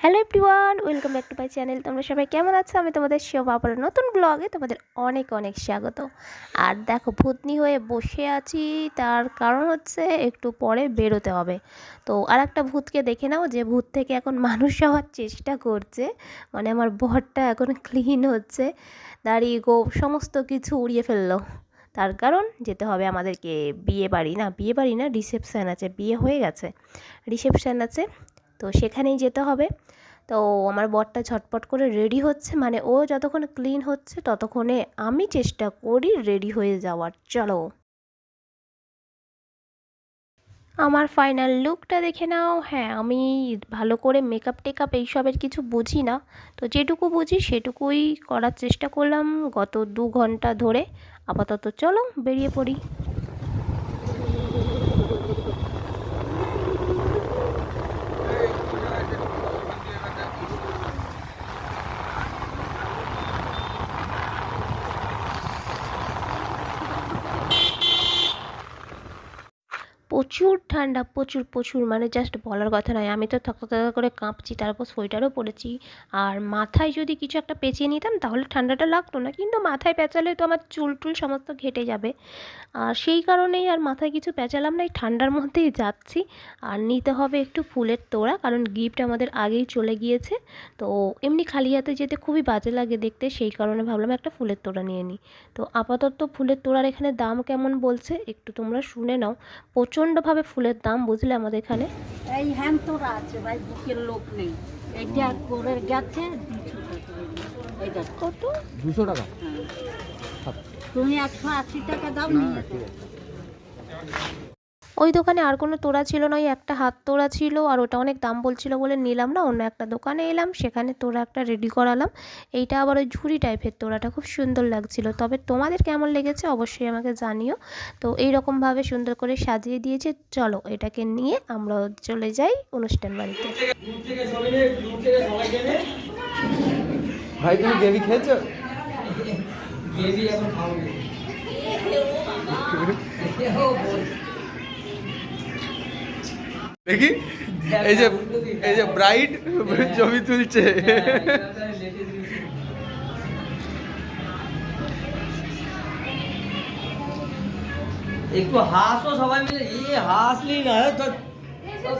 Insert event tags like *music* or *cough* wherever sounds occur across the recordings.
Hello everyone welcome back to my channel তোমরা সবাই কেমন আছো? আমি তোমাদের শিব আবার নতুন ব্লগে তোমাদের অনেক অনেক স্বাগত। আর দেখো, ভূতনি হয়ে বসে আছি, তার কারণ হচ্ছে একটু পরে বেরোতে হবে। তো আর একটা ভূতকে দেখে নাও, যে ভূত থেকে এখন মানুষ হওয়ার চেষ্টা করছে। মানে আমার বরটা এখন ক্লিন হচ্ছে। দাঁড়িয়ে গোপ সমস্ত কিছু উড়িয়ে ফেলল। তার কারণ যেতে হবে আমাদেরকে বিয়ে বাড়ি। না, বিয়ে বাড়ি না, রিসেপশান আছে, বিয়ে হয়ে গেছে। রিসেপশান আছে, তো সেখানেই যেতে হবে। তো আমার বরটা ঝটপট করে রেডি হচ্ছে মানে ও যতক্ষণ ক্লিন হচ্ছে, ততক্ষণে আমি চেষ্টা করি রেডি হয়ে যাওয়ার। চলো। আমার ফাইনাল লুকটা দেখে নাও। হ্যাঁ আমি ভালো করে মেকআপ টেকআপ এইসবের কিছু বুঝি না। তো যেটুকু বুঝি সেটুকুই করার চেষ্টা করলাম গত দু ঘণ্টা ধরে। আপাতত চলো বেরিয়ে পড়ি। প্রচুর ঠান্ডা, প্রচুর প্রচুর মানে জাস্ট বলার কথা নয়। আমি তো থকা থাকা করে কাঁপছি তারপর সোয়েটারও পরেছি। আর মাথায় যদি কিছু একটা পেঁচিয়ে নিতাম, তাহলে ঠান্ডাটা লাগতো না। কিন্তু মাথায় পেঁচালে তো আমার চুল টুল সমস্ত ঘেটে যাবে। আর সেই কারণেই আর মাথায় কিছু পেঁচালাম না, এই ঠান্ডার মধ্যেই যাচ্ছি। আর নিতে হবে একটু ফুলের তোড়া, কারণ গিফট আমাদের আগেই চলে গিয়েছে। তো এমনি খালি হাতে যেতে খুবই বাজে লাগে দেখতে, সেই কারণে ভাবলাম একটা ফুলের তোড়া নিয়ে নিই। তো আপাতত ফুলের তোড়ার এখানে দাম কেমন বলছে, একটু তোমরা শুনে নাও। প্রচণ্ডভাবে ফুলের দাম বুঝলে আমাদের এখানে? এই হ্যান তোরা আছে ভাই বুকের লোক নেই। এটা করে গেছে 200 টাকা এই কত? দুশো টাকা। হ্যাঁ। তুমি একশো আশি টাকা দাও নিয়ে। ওই দোকানে আর কোনো তোড়া ছিল না ওই একটা হাত তোড়া ছিল আর ওটা অনেক দাম বলছিল বলে নিলাম না অন্য একটা দোকানে এলাম সেখানে তোড়া একটা রেডি করালাম। এইটা আবার ওই ঝুড়ি টাইপের তোড়াটা খুব সুন্দর লাগছিল। তবে তোমাদের কেমন লেগেছে অবশ্যই আমাকে জানিও। তো এই রকমভাবে সুন্দর করে সাজিয়ে দিয়েছে চলো এটাকে নিয়ে আমরা চলে যাই অনুষ্ঠান বাড়িতে। ভাই তুমি দেবী খেয়েছো? *laughs* দেখি? এই যে এই যে ব্রাইড ছবি তুলছে। একটু হাসো সবাই মিলে। ই হাসলি না তো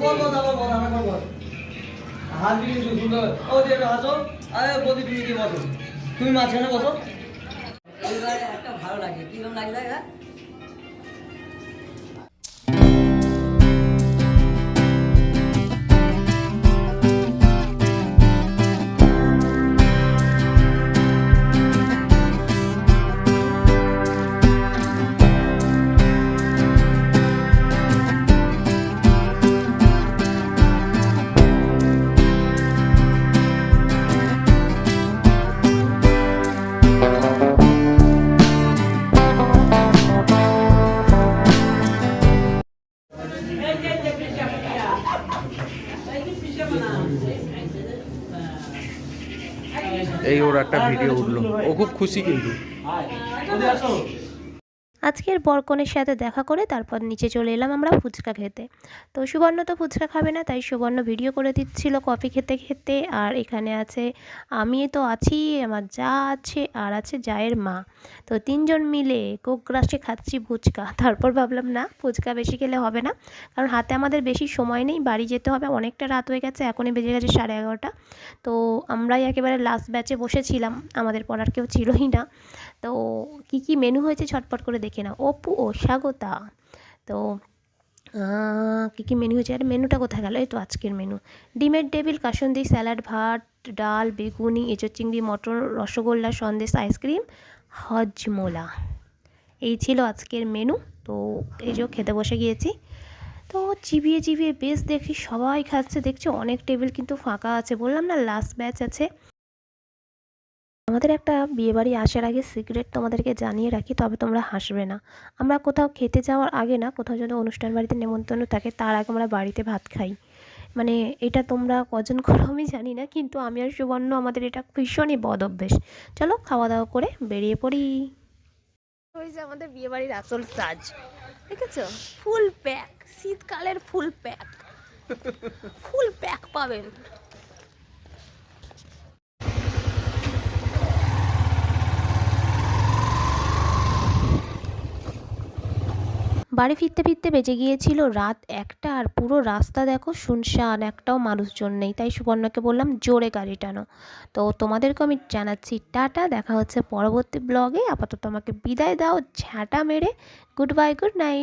বল বল আবার বল আবার বল। হাসবি কিন্তু সুন্দর। ও যে একটু হাসো। আরে বদি তুমি কি বসো। তুমি মাঝখানে বসো। একটা ভালো লাগে। কীরকম লাগলে এই ওর একটা ভিডিও উঠল। ও খুব খুশি কিন্তু। আজকের বরকনের সাথে দেখা করে তারপর নিচে চলে এলাম আমরা ফুচকা খেতে। তো সুবর্ণ তো ফুচকা খাবে না, তাই সুবর্ণ ভিডিও করে দিচ্ছিল কফি খেতে খেতে। আর এখানে আছে, আমি তো আছি, আমার যা আছে, আর আছে জায়ের মা। তো তিনজন মিলে কোকগ্রাসে খাচ্ছি ফুচকা। *laughs* তারপর ভাবলাম, না, ফুচকা বেশি খেলে হবে না। কারণ হাতে আমাদের বেশি সময় নেই, বাড়ি যেতে হবে। অনেকটা রাত হয়ে গেছে, এখনই বেজে গেছে সাড়ে এগারোটা। তো আমরাই একেবারে লাস্ট ব্যাচে বসেছিলাম। আমাদের পড়ার কেউ ছিলই না। তো কি কি মেনু হয়েছে ছটপট করে দেখে নাও অপু ও স্বাগতা। তো কী কি মেনু হয়েছে? আর মেনুটা কোথায় গেল? এই তো আজকের মেনু ডিমের টেবিল, কাসন্দি, স্যালাড, ভাত, ডাল, বেগুনি এঁচোর চিংড়ি, মটর, রসগোল্লা, সন্দেশ, আইসক্রিম, হজমোলা। এই ছিল আজকের মেনু তো, এই যে খেতে বসে গিয়েছি। তো, চিবিয়ে চিবিয়ে বেশ দেখি সবাই খাচ্ছে। দেখছি অনেক টেবিল কিন্তু ফাঁকা আছে। বললাম না লাস্ট ব্যাচ আছে। আমাদের একটা বিয়েবাড়ি আসার আগে সিক্রেট তোমাদেরকে জানিয়ে রাখি, তবে তোমরা হাসবে না। আমরা কোথাও খেতে যাওয়ার আগে না, কোথাও যদি অনুষ্ঠান বাড়িতে নেমন্তন্ন থাকে, তার আগে আমরা বাড়িতে ভাত খাই। মানে এটা তোমরা কজন করো আমি জানি না, কিন্তু আমি আর সুবর্ণ আমাদের এটা ভীষণই বদ অভ্যেস। চলো খাওয়া দাওয়া করে বেরিয়ে পড়ি। ওই যে আমাদের বিয়েবাড়ির আসল সাজ ঠিক আছে ফুল প্যাক, শীতকালের ফুল প্যাক। ফুল প্যাক পাবেন। বাড়ি ফিরতে ফিরতে বেজে গিয়েছিল রাত একটা আর পুরো রাস্তা দেখো শুনশান, একটাও মানুষজন নেই। তাই সুবর্ণকে বললাম, জোরে গাড়ি টানো। তো তোমাদেরকে আমি জানাচ্ছি, টাটা। দেখা হচ্ছে পরবর্তী ব্লগে আপাতত আমাকে বিদায় দাও, ঝাঁটা মেরে। Good bye good night